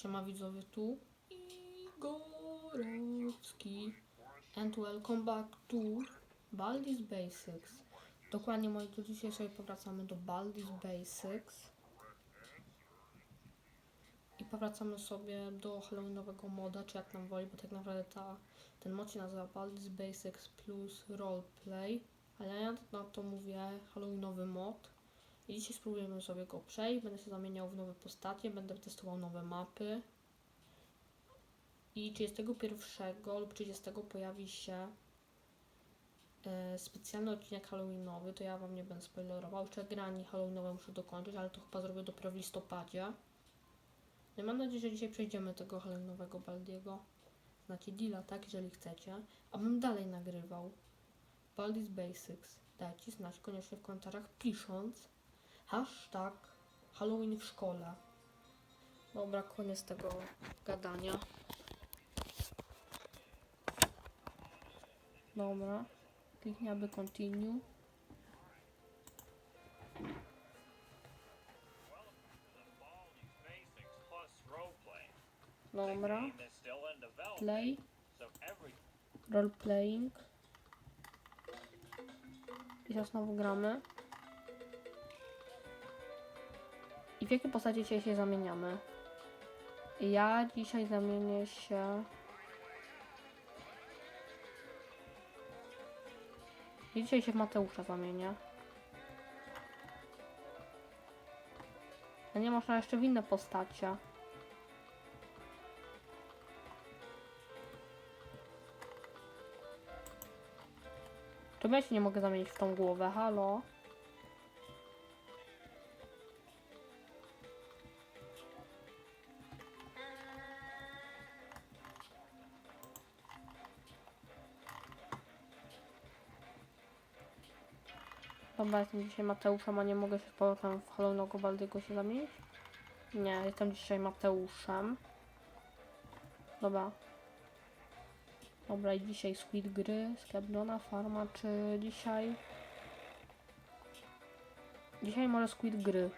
Siema widzowie, tu Igorowski and welcome back to Baldi's Basics. Dokładnie moi drodzy, dzisiaj sobie powracamy do Baldi's Basics i powracamy sobie do Halloweenowego moda, czy jak nam woli, bo tak naprawdę ta, ten mod się nazywa Baldi's Basics plus Roleplay, ale ja na to mówię Halloweenowy mod. I dzisiaj spróbujemy sobie go przejść. Będę się zamieniał w nowe postacie, będę testował nowe mapy. I 31 lub 30 pojawi się e, specjalny odcinek Halloweenowy. To ja Wam nie będę spoilerował. Jeszcze grani Halloweenowe muszę dokończyć, ale to chyba zrobię dopiero w listopadzie. No i mam nadzieję, że dzisiaj przejdziemy tego Halloweenowego Baldiego. Znacie deala, tak? Jeżeli chcecie. Abym dalej nagrywał. Baldi's Basics. Dajcie znać koniecznie w komentarzach pisząc hashtag Halloween w szkole. Dobra, koniec tego gadania. Dobra. Kliknij aby continue. Dobra. Play. so every Role playing. I teraz znowu gramy. I w jakie postacie dzisiaj się zamieniamy? Ja dzisiaj zamienię się. I dzisiaj się w Mateusza zamienię. A nie można jeszcze w inne postacie. Czemu ja się nie mogę zamienić w tą głowę? Halo? Dobra, jestem dzisiaj Mateuszem, a nie mogę się z powrotem w Halloweenowego Baldiego się zamienić? Nie, jestem dzisiaj Mateuszem. Dobra. Dobra, i dzisiaj Squid Gry, Skebdona, Farma, czy dzisiaj... Dzisiaj może Squid Gry.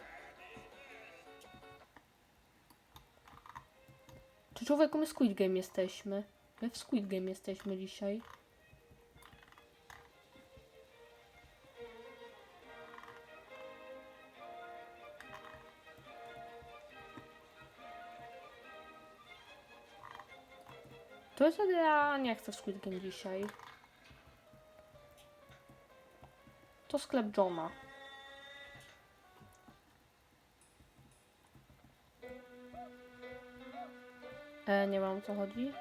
Czy człowieku my Squid Game jesteśmy? My w Squid Game jesteśmy dzisiaj. To jest wtedy ja nie chcę w Squid Game dzisiaj. To sklep Johna. E, nie mam co chodzi.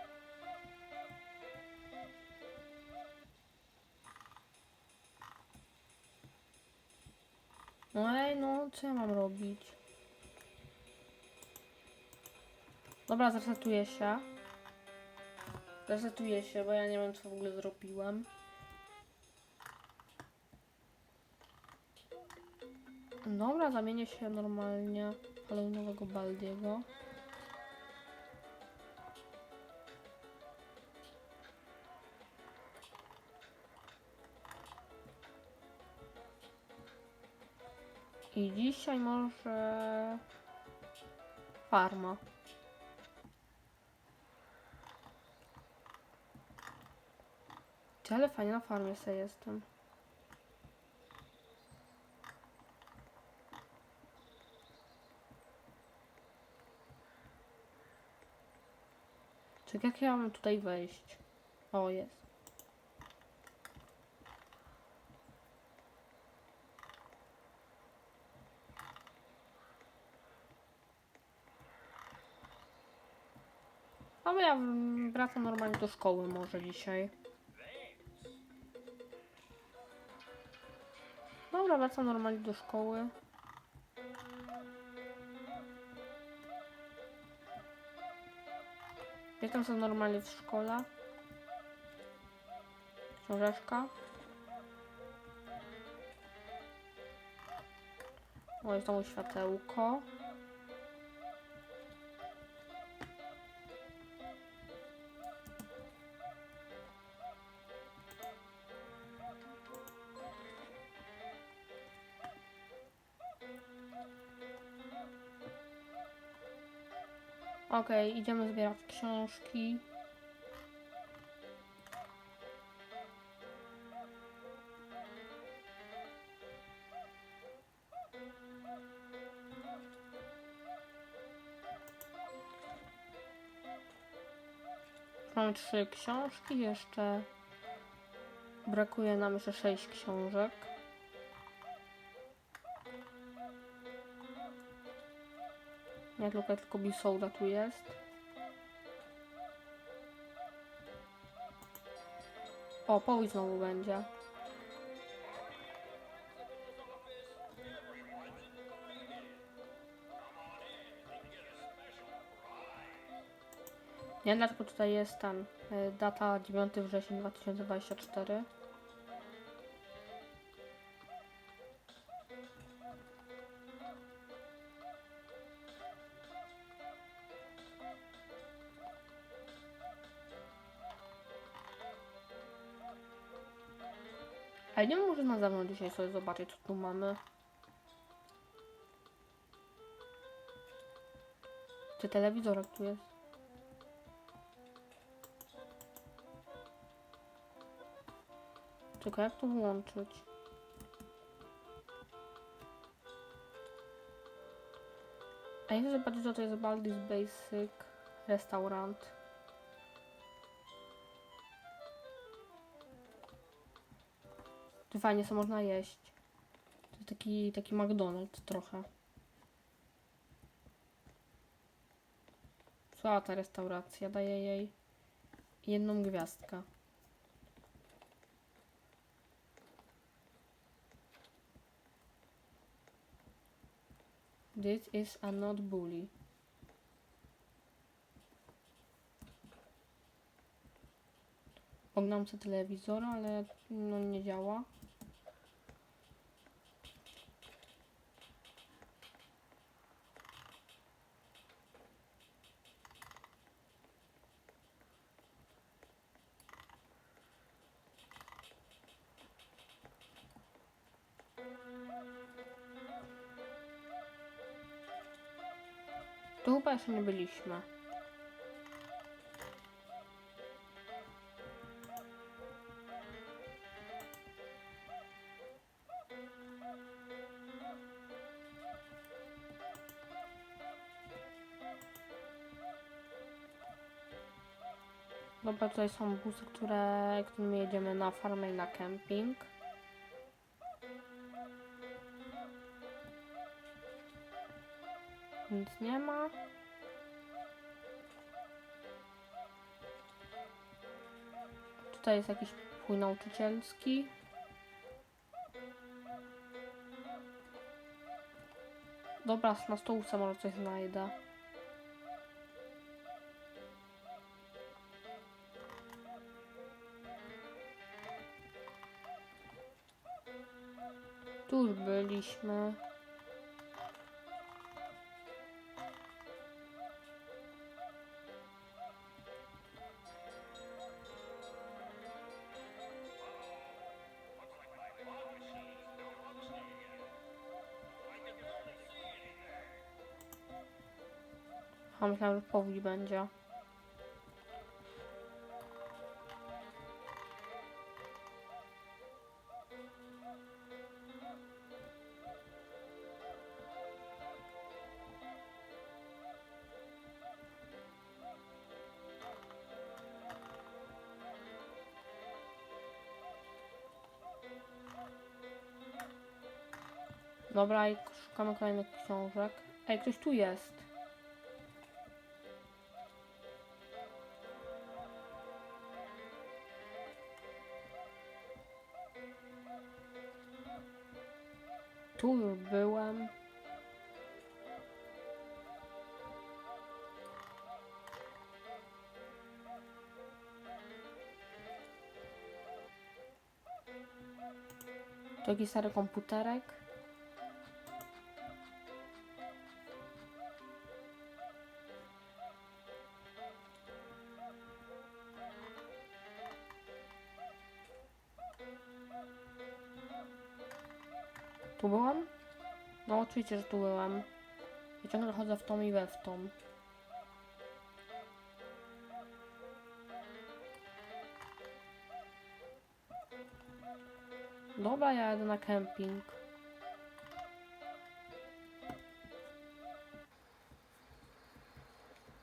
No ej, no co ja mam robić? Dobra, zresetuję się. Resetuję się, bo ja nie wiem co w ogóle zrobiłem. Dobra, zamienię się normalnie w Halloweenowego Baldiego. I dzisiaj może farma. Ty, ale fajnie na farmie sobie jestem. Czekaj, jak ja mam tutaj wejść? O, jest. Ale ja wracam normalnie do szkoły może dzisiaj. Dobra, wracam normalnie do szkoły. Jestem sobie normalnie w szkole. Książeczka. O, jest znowu światełko. Okej, idziemy zbierać książki. Mamy trzy książki, jeszcze brakuje nam jeszcze sześć książek. Nie tylko, tylko Bisołda tu jest. O, powódź znowu będzie. Nie dlaczego tutaj jest ten y, data 9 września 2024. Ale nie może na zewnątrz dzisiaj sobie zobaczyć co tu mamy. Czy telewizor tu jest? Tylko jak to włączyć? A chcę zobaczyć, co to jest Baldi's Basic Restaurant. Tu fajnie co można jeść. To taki, taki McDonald's trochę. Słaba ta restauracja, daję jej jedną gwiazdkę. This is a not bully. Oglądam sobie telewizor, ale no nie działa. Tu chyba jeszcze nie byliśmy. Dobra, tutaj są busy, które, którymi jedziemy na farmę i na kemping. Nic nie ma. Tutaj jest jakiś pokój nauczycielski. Dobra, na stołówce może coś znajdę. Tu już byliśmy. A myślałem, że powódź będzie. Dobra, i szukamy kolejnych książek. Ej, ktoś tu jest. Tu już. Tu jakiś stary komputerek. Tu byłam? No oczywiście, że tu byłam. Ja ciągle chodzę w tą i we w tą. Dobra, ja jadę na kemping.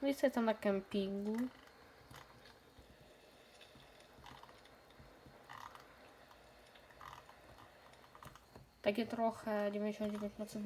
No i sobie tam na kempingu. Takie trochę 99 nocy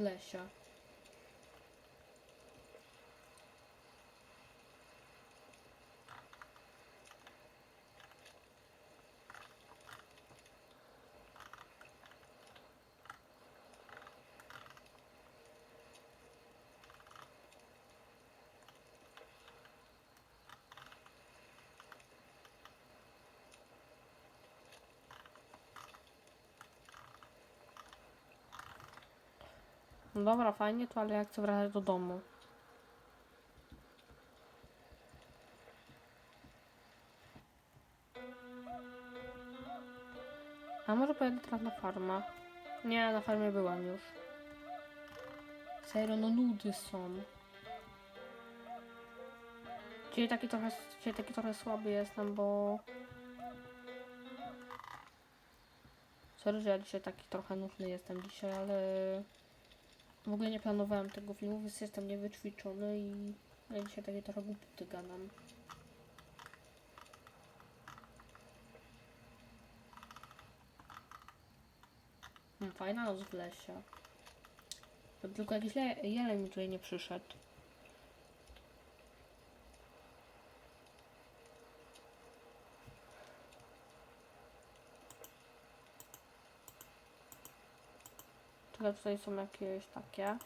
No dobra, fajnie to, ale ja chcę wracać do domu. A może pojadę teraz na farmę? Nie, na farmie byłam już. Serio, no nudy są. Dzisiaj taki trochę, dzisiaj taki trochę słaby jestem, bo... Sorry, że ja dzisiaj taki trochę nudny jestem dzisiaj, ale... W ogóle nie planowałem tego filmu, więc jestem niewyćwiczony i ja dzisiaj takie trochę głupoty gadam. Hmm, fajna noc w lesie. Tylko jakiś le- jeleń mi tutaj nie przyszedł. Czekaj, tutaj są jakieś takie.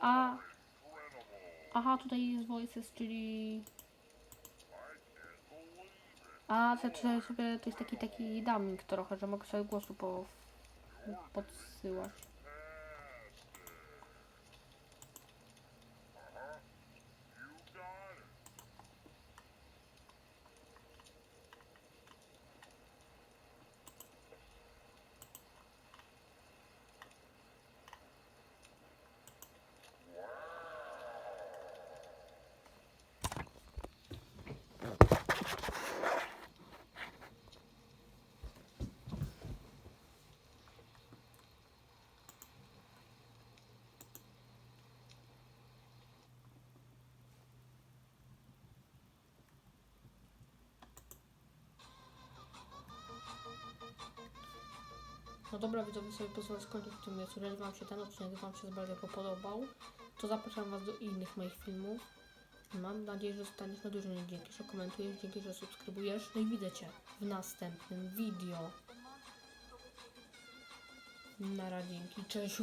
A. Aha, tutaj jest voices, czyli. A, tutaj sobie to jest taki taki dumming trochę, że mogę sobie głosu po, podsyłać. No dobra, widzowie sobie pozwolę skończyć w tym miejscu. Jeżeli Wam się ten odcinek Wam się bardzo podobał, to zapraszam Was do innych moich filmów. Mam nadzieję, że zostaniesz na dużo dzięki, że komentujesz, dzięki, że subskrybujesz. No i widzę Cię w następnym video. Na dzięki, cześć.